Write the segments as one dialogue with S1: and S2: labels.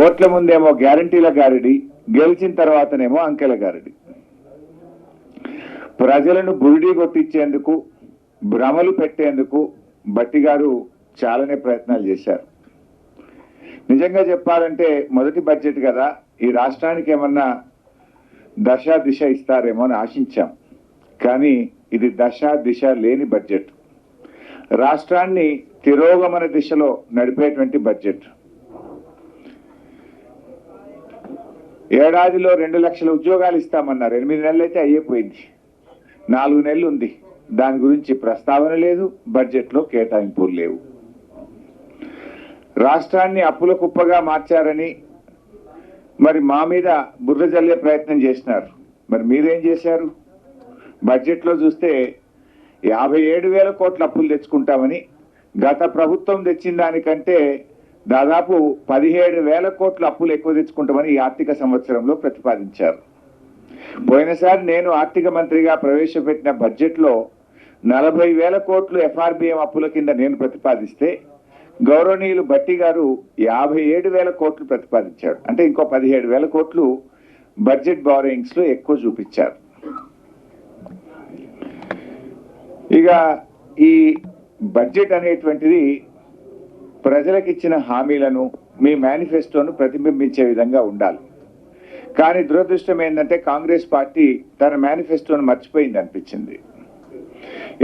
S1: ఓట్ల ముందేమో గ్యారంటీల గారిడి గెలిచిన తర్వాతనేమో అంకెల గారిడి. ప్రజలను బురిడి కొట్టించేందుకు భ్రమలు పెట్టేందుకు బట్టి గారు చాలానే ప్రయత్నాలు చేశారు. నిజంగా చెప్పాలంటే మొదటి బడ్జెట్ కదా ఈ రాష్ట్రానికి ఏమన్నా దశ దిశ ఇస్తారేమో అని ఆశించాం. కానీ ఇది దశ దిశ లేని బడ్జెట్. రాష్ట్రాన్ని తిరోగమన దిశలో నడిపేటువంటి బడ్జెట్. ఏడాదిలో రెండు లక్షల ఉద్యోగాలు ఇస్తామన్నారు. ఎనిమిది నెలలు అయితే అయ్యిపోయింది నాలుగు నెలలు ఉంది. దాని గురించి ప్రస్తావన లేదు బడ్జెట్లో కేటాయింపులు లేవు. రాష్ట్రాన్ని అప్పుల కుప్పగా మార్చారని మరి మా మీద బుర్ర జల్లే ప్రయత్నం చేసినారు. మరి మీరేం చేశారు? బడ్జెట్లో చూస్తే యాభై ఏడు వేల కోట్ల అప్పులు తెచ్చుకుంటామని గత ప్రభుత్వం తెచ్చిన దానికంటే దాదాపు పదిహేడు వేల కోట్ల అప్పులు ఎక్కువ తెచ్చుకుంటామని ఈ ఆర్థిక సంవత్సరంలో ప్రతిపాదించారు. పోయినసారి నేను ఆర్థిక మంత్రిగా ప్రవేశపెట్టిన బడ్జెట్లో నలభై వేల కోట్లు ఎఫ్ఆర్బిఎం అప్పుల కింద నేను ప్రతిపాదిస్తే గౌరవనీయులు భట్టి గారు యాభై ఏడు వేల కోట్లు ప్రతిపాదించాడు అంటే ఇంకో పదిహేడు వేల కోట్లు బడ్జెట్ బారోయింగ్స్లో ఎక్కువ చూపించారు. ఇక ఈ బడ్జెట్ అనేటువంటిది ప్రజలకు ఇచ్చిన హామీలను మీ మేనిఫెస్టోను ప్రతిబింబించే విధంగా ఉండాలి. కానీ దురదృష్టం ఏంటంటే కాంగ్రెస్ పార్టీ తన మేనిఫెస్టోను మర్చిపోయింది అనిపించింది.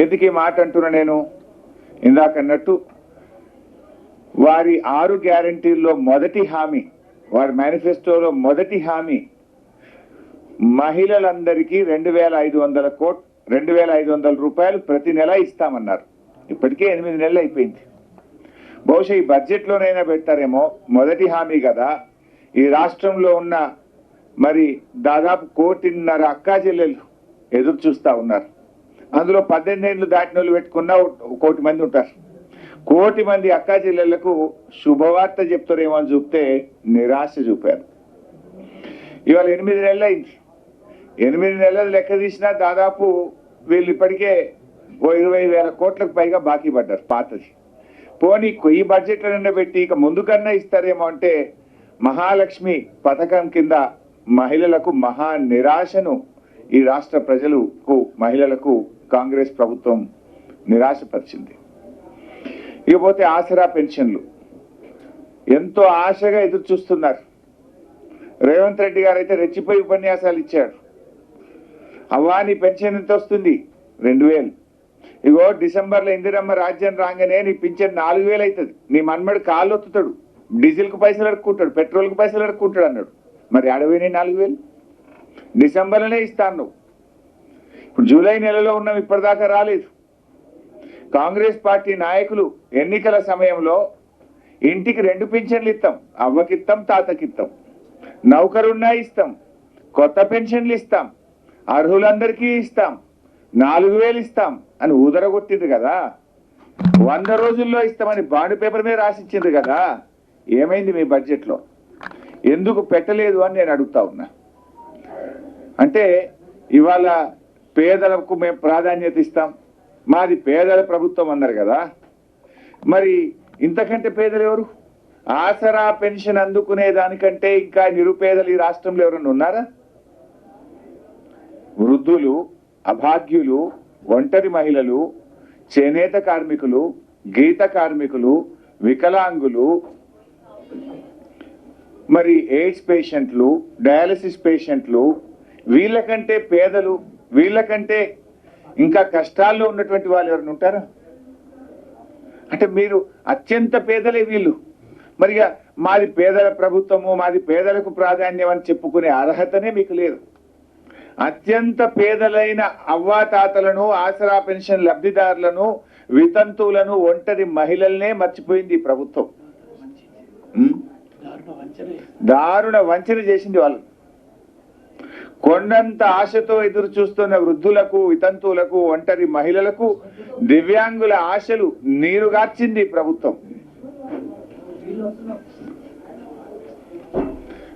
S1: ఎందుకు ఈ మాట అంటున్నా నేను? ఇందాకన్నట్టు వారి ఆరు గ్యారంటీల్లో మొదటి హామీ వారి మేనిఫెస్టోలో మొదటి హామీ మహిళలందరికీ రెండు వేల ఐదు వందల కోట్ రెండు వేల ఐదు వందల రూపాయలు ప్రతి నెల ఇస్తామన్నారు. ఇప్పటికే ఎనిమిది నెలలు అయిపోయింది. బహుశా ఈ బడ్జెట్లోనైనా పెడతారేమో మొదటి హామీ కదా. ఈ రాష్ట్రంలో ఉన్న మరి దాదాపు కోటిన్నర అక్కా చెల్లెలు ఎదురు చూస్తూ ఉన్నారు. అందులో పద్దెనిమిది ఏళ్ళు దాటిన వాళ్ళు పెట్టుకున్న ఒక కోటి మంది ఉంటారు. కోటి మంది అక్కా చెల్లెళ్ళకు శుభవార్త చెప్తారేమో అని చూపితే నిరాశ చూపారు. ఇవాళ ఎనిమిది నెలలు అయింది. ఎనిమిది నెలలు లెక్క తీసినా దాదాపు వీళ్ళు ఇప్పటికే ఓ ఇరవై వేల కోట్లకు పైగా బాకీ పడ్డారు పాతది. పోనీ ఈ బడ్జెట్లనన్నా పెట్టి ఇక ముందుకన్నా ఇస్తారేమో అంటే మహాలక్ష్మి పథకం కింద మహిళలకు మహా నిరాశను ఈ రాష్ట్ర ప్రజలకు మహిళలకు కాంగ్రెస్ ప్రభుత్వం నిరాశపరిచింది. ఇకపోతే ఆసరా పెన్షన్లు. ఎంతో ఆశగా ఎదురు చూస్తున్నారు. రేవంత్ రెడ్డి గారు అయితే రెచ్చిపోయి ఉపన్యాసాలు ఇచ్చారు అవ్వా నీ పెన్షన్ ఎంత వస్తుంది రెండు వేలు. ఇగో డిసెంబర్లో ఇందిరమ్మ రాజ్యం రాగానే నీ పింఛన్ నాలుగు వేలు అవుతుంది. నీ మన్మడు కాళ్ళు ఒత్తుతాడు. డీజిల్కి పైసలు అడుక్కుంటాడు పెట్రోల్కి పైసలు అడుక్కుంటాడు అన్నాడు. మరి అడవిని నాలుగు వేలు? డిసెంబర్లోనే ఇస్తాను నువ్వు. ఇప్పుడు జూలై నెలలో ఉన్నాం ఇప్పటిదాకా రాలేదు. కాంగ్రెస్ పార్టీ నాయకులు ఎన్నికల సమయంలో ఇంటికి రెండు పింఛన్లు ఇస్తాం. అవ్వకిత్తాం తాతకిత్తాం. నౌకరున్నా ఇస్తాం. కొత్త పెన్షన్లు ఇస్తాం. అర్హులందరికీ ఇస్తాం. నాలుగు వేలు ఇస్తాం అని ఊదరగొట్టింది కదా. వంద రోజుల్లో ఇస్తామని బాండ్ పేపర్ మీద రాసిచ్చింది కదా. ఏమైంది మీ బడ్జెట్లో? ఎందుకు పెట్టలేదు అని నేను అడుగుతా ఉన్నా. అంటే ఇవాళ పేదలకు మేము ప్రాధాన్యత ఇస్తాం. మాది పేదల ప్రభుత్వం అన్నారు కదా. మరి ఇంతకంటే పేదలు ఎవరు? ఆసరా పెన్షన్ అందుకునే దానికంటే ఇంకా నిరుపేదలు ఈ రాష్ట్రంలో ఎవరన్నా ఉన్నారా? వృద్ధులు అభాగ్యులు ఒంటరి మహిళలు చేనేత కార్మికులు గీత కార్మికులు వికలాంగులు మరి ఎయిడ్స్ పేషెంట్లు డయాలసిస్ పేషెంట్లు వీళ్ళకంటే పేదలు వీళ్ళకంటే ఇంకా కష్టాల్లో ఉన్నటువంటి వాళ్ళు ఎవరైనా ఉంటారా? అంటే మీరు అత్యంత పేదలే వీళ్ళు. మరిగా మాది పేదల ప్రభుత్వము మాది పేదలకు ప్రాధాన్యం అని చెప్పుకునే అర్హతనే మీకు లేదు. అత్యంత పేదలైన అవ్వాతాతలను ఆసరా పెన్షన్ లబ్ధిదారులను వితంతువులను ఒంటరి మహిళల్నే మర్చిపోయింది ప్రభుత్వం. దారుణ వంచన చేసింది వాళ్ళు. కొండంత ఆశతో ఎదురు చూస్తున్న వృద్ధులకు వితంతువులకు ఒంటరి మహిళలకు దివ్యాంగుల ఆశలు నీరుగార్చింది ప్రభుత్వం.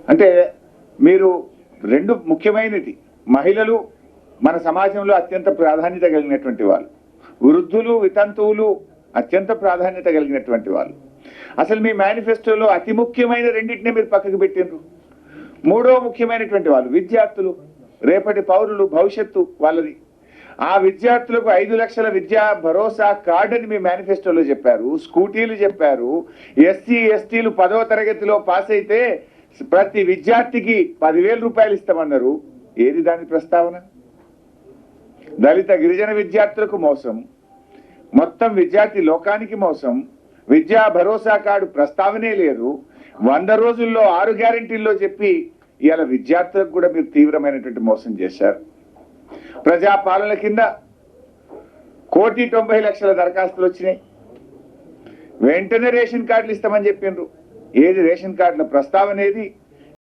S1: అంటే మీరు రెండు ముఖ్యమైనది. మహిళలు మన సమాజంలో అత్యంత ప్రాధాన్యత కలిగినటువంటి వాళ్ళు. వృద్ధులు వితంతువులు అత్యంత ప్రాధాన్యత కలిగినటువంటి వాళ్ళు. అసలు మీ మేనిఫెస్టోలో అతి ముఖ్యమైన రెండింటినే మీరు పక్కకు పెట్టిండ్రు. మూడో ముఖ్యమైనటువంటి వాళ్ళు విద్యార్థులు రేపటి పౌరులు భవిష్యత్తు వాళ్ళది. ఆ విద్యార్థులకు ఐదు లక్షల విద్యా భరోసా కార్డు అని మీ మేనిఫెస్టోలో చెప్పారు స్కూటీలు చెప్పారు. ఎస్సీ ఎస్టీలు పదవ తరగతిలో పాస్ అయితే ప్రతి విద్యార్థికి పదివేల రూపాయలు ఇస్తామన్నారు. ఏది దాని ప్రస్తావన? దళిత గిరిజన విద్యార్థులకు మోసం మొత్తం విద్యార్థి లోకానికి మోసం విద్యా భరోసా కార్డు ప్రస్తావనే లేదు. వంద రోజుల్లో ఆరు గ్యారెంటీల్లో చెప్పి ఇవాళ విద్యార్థులకు కూడా మీరు తీవ్రమైనటువంటి మోసం చేశారు. ప్రజాపాలన కింద కోటి తొంభై లక్షల దరఖాస్తులు వచ్చినాయి. వెంటనే రేషన్ కార్డులు ఇస్తామని చెప్పిండ్రు. ఏది రేషన్ కార్డుల ప్రస్తావనేది